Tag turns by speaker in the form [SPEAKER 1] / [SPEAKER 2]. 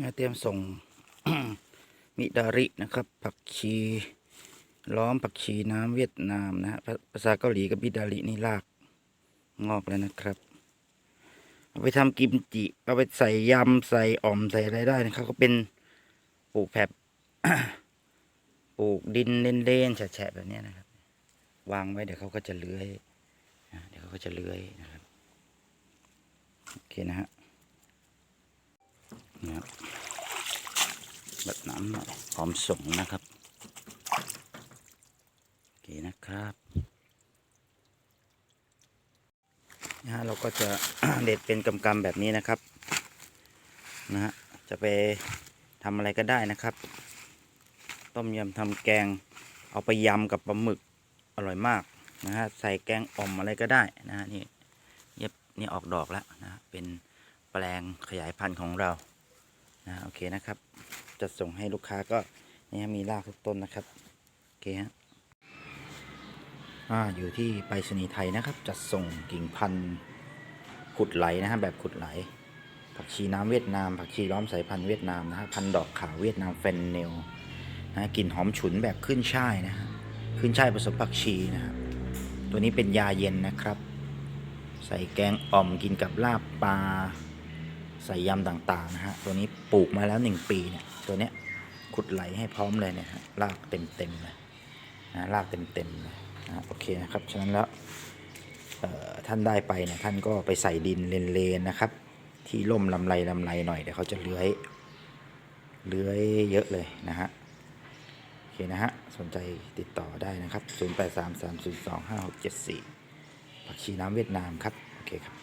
[SPEAKER 1] เนี่ยเตรียมส่งมิดารินะครับ ผักชีล้อมผักชีน้ำเวียดนามนะฮะภาษาเกาหลีกับมิดารินี่ลากงอกแล้วนะครับ เอาไปทำกิมจิ เอาไปใส่ยำใส่อ่อมใส่อะไรได้นะครับ ก็เป็นปลูกแผบปลูกดินเล่นๆแฉะแบบนี้นะครับ วางไว้เดี๋ยวเขาก็จะเลื้อยเดี๋ยวเขาก็จะเลื้อยนะครับโอเคนะฮะ นี่ครับแบบน้ำหน่อยพร้อมส่งนะครับโอเคนะครับนะฮะเราก็จะเด็ดเป็นกำกำๆแบบนี้นะครับนะฮะจะไปทำอะไรก็ได้นะครับ ต้มยำทำแกง เอาไปยำกับปลาหมึกอร่อยมากนะฮะใส่แกงอ่อมอะไรก็ได้นะฮะนี่เย็บนี่ออกดอกแล้วนะเป็นแปลงขยายพันธุ์ของเรา นะโอเคนะครับจะส่งให้ลูกค้าก็นี่มีรากทุกต้นนะครับ โอเคฮะอ่าอยู่ที่ไปรษณีย์ไทยนะครับ จัดส่งกิ่งพันธุ์ขุดไหลนะฮะแบบขุดไหล ผักชีน้ำเวียดนาม ผักชีล้อมสายพันธุ์เวียดนามนะฮะพันธุ์ดอกขาวเวียดนามเฟนเนลนะกลิ่นหอมฉุนแบบขึ้นช่ายนะฮะขึ้นช่ายผสมผักชีนะฮะตัวนี้เป็นยาเย็นนะครับ ใส่แกงอ่อมกินกับลาบปลา ใส่ยำต่างๆนะฮะตัวนี้ปลูกมาแล้วหนึ่งปีเนี่ยตัวเนี้ยขุดไหลให้พร้อมเลยเนี่ยฮะรากเต็มๆเลยนะรากเต็มๆเลยนะโอเคนะครับฉะนั้นแล้วท่านได้ไปเนี่ยท่านก็ไปใส่ดินเลนๆนะครับ ที่ร่มลำไรลำไรหน่อยเดี๋ยวเขาจะเลื้อยเลื้อยเยอะเลยนะฮะโอเคนะฮะสนใจติดต่อได้นะครับ 0833025674ผักชีน้ำเวียดนามครับ โอเคครับ